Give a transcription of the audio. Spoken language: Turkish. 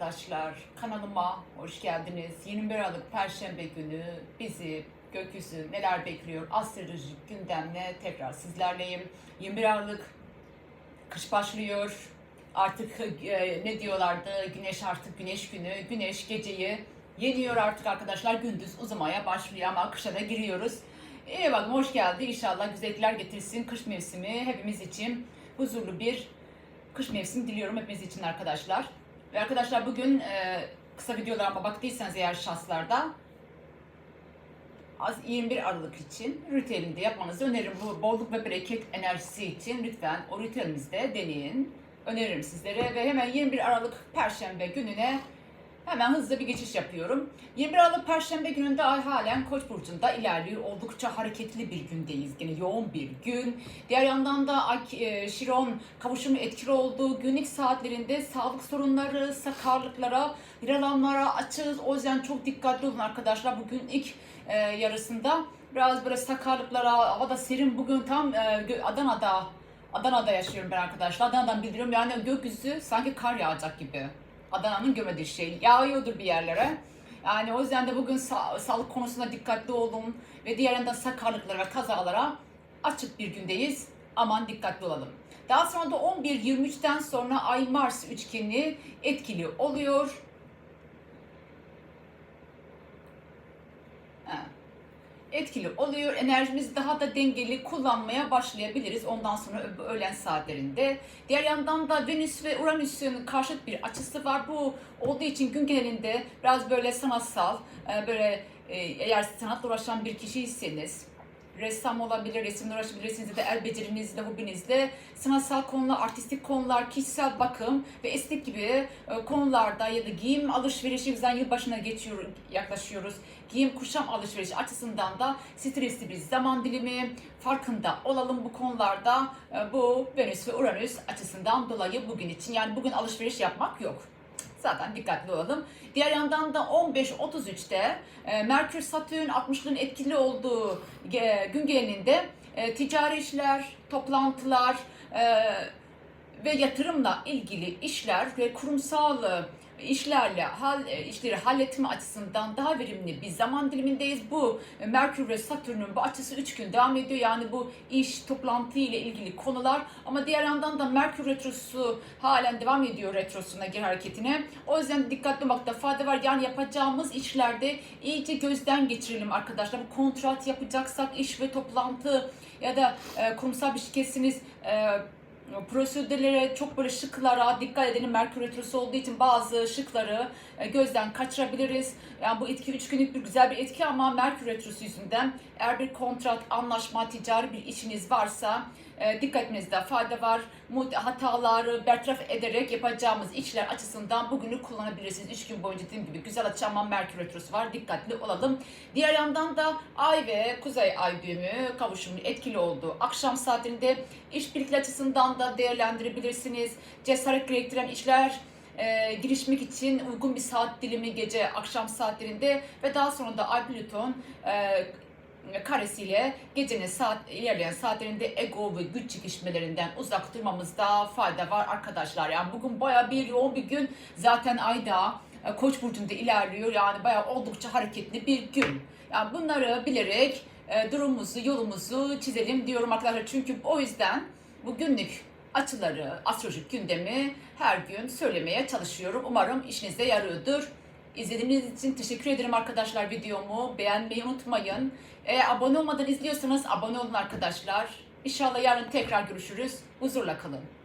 arkadaşlar. Kanalıma hoş geldiniz. 21 Aralık Perşembe günü bizi gökyüzü neler bekliyor? Astrolojik gündemle tekrar sizlerleyim. 21 Aralık kış başlıyor. Artık e, ne diyorlardı? Güneş artık güneş günü. Güneş geceyi yeniyor artık arkadaşlar. Gündüz uzamaya başlıyor ama kışa da giriyoruz. İyi bakın hoş geldi. İnşallah güzellikler getirsin. Kış mevsimi hepimiz için huzurlu bir kış mevsimi diliyorum hepimiz için arkadaşlar. Ve arkadaşlar bugün e, kısa videolarıma baktıysanız eğer şahslarda az 21 Aralık için ritüelinde yapmanızı öneririm. Bu bolluk ve bereket enerjisi için lütfen o ritüelimizde deneyin. Öneririm sizlere ve hemen 21 Aralık Perşembe gününe hemen hızlı bir geçiş yapıyorum. 21 Aralık Perşembe gününde ay halen Koç burcunda ilerliyor. Oldukça hareketli bir gündeyiz. Yine yoğun bir gün. Diğer yandan da Ay, e, Şiron kavuşumu etkili olduğu günlük saatlerinde sağlık sorunları, sakarlıklara, yaralanmalara açığız. O yüzden çok dikkatli olun arkadaşlar. Bugün ilk e, yarısında biraz böyle sakarlıklara, havada serin bugün tam e, Adana'da Adana'da yaşıyorum ben arkadaşlar. Adana'dan bildiriyorum yani gökyüzü sanki kar yağacak gibi. Adana'nın gömediği şey yağıyordur bir yerlere. Yani o yüzden de bugün sa- sağlık konusunda dikkatli olun ve diğer yandan sakarlıklara kazalara açık bir gündeyiz. Aman dikkatli olalım. Daha sonra da 11-23'ten sonra Ay Mars üçgeni etkili oluyor. Etkili oluyor. Enerjimizi daha da dengeli kullanmaya başlayabiliriz ondan sonra öğlen saatlerinde. Diğer yandan da Venüs ve Uranüs'ün karşıt bir açısı var. Bu olduğu için gün genelinde biraz böyle sanatsal, e, böyle e, eğer sanatla uğraşan bir kişiyseniz ressam olabilir, resimle uğraşabilirsiniz ya da el becerinizle, hobinizle sanatsal konular, artistik konular, kişisel bakım ve estetik gibi e, konularda ya da giyim alışverişi bizden yılbaşına geçiyor, yaklaşıyoruz. Giyim kuşam alışverişi açısından da stresli bir zaman dilimi farkında olalım bu konularda. E, Bu Venüs ve Uranüs açısından dolayı bugün için yani bugün alışveriş yapmak yok. Zaten dikkatli olalım. Diğer yandan da 15.33'te e, Merkür Satürn 60'lığın etkili olduğu ge- gün genelinde e, ticari işler, toplantılar e, ve yatırımla ilgili işler ve kurumsal e, işlerle hal, e, işleri halletme açısından daha verimli bir zaman dilimindeyiz. Bu e, Merkür ve Satürn'ün bu açısı 3 gün devam ediyor. Yani bu iş, toplantı ile ilgili konular ama diğer yandan da Merkür retrosu halen devam ediyor retrosuna geri hareketine. O yüzden dikkatli olmakta fayda var. Yani yapacağımız işlerde iyice gözden geçirelim arkadaşlar. Bu kontrat yapacaksak iş ve toplantı ya da e, kurumsal bir şirketsiniz e, prosedürlere çok böyle şıklara dikkat edelim. Merkür Retrosu olduğu için bazı şıkları e, gözden kaçırabiliriz. Yani bu etki 3 günlük bir güzel bir etki ama Merkür Retrosu yüzünden eğer bir kontrat, anlaşma, ticari bir işiniz varsa e, dikkat etmenizde fayda var. Hataları bertaraf ederek yapacağımız işler açısından bugünü kullanabilirsiniz. 3 gün boyunca dediğim gibi güzel açı ama Merkür Retrosu var. Dikkatli olalım. Diğer yandan da Ay ve Kuzey Ay düğümü kavuşumun etkili olduğu akşam saatinde işbirlikleri açısından da değerlendirebilirsiniz. Cesaret gerektiren işler e, girişmek için uygun bir saat dilimi gece akşam saatlerinde ve daha sonra da Ay Plüton e, karesiyle gecenin saat ilerleyen saatlerinde ego ve güç çekişmelerinden uzak durmamızda fayda var arkadaşlar. Yani bugün baya bir yoğun bir gün. Zaten ayda e, Koç burcunda ilerliyor. Yani baya oldukça hareketli bir gün. Yani bunları bilerek e, durumumuzu, yolumuzu çizelim diyorum arkadaşlar. Çünkü o yüzden bu günlük açıları, astrolojik gündemi her gün söylemeye çalışıyorum. Umarım işinize yarıyordur. İzlediğiniz için teşekkür ederim arkadaşlar videomu. Beğenmeyi unutmayın. Eğer abone olmadan izliyorsanız abone olun arkadaşlar. İnşallah yarın tekrar görüşürüz. Huzurla kalın.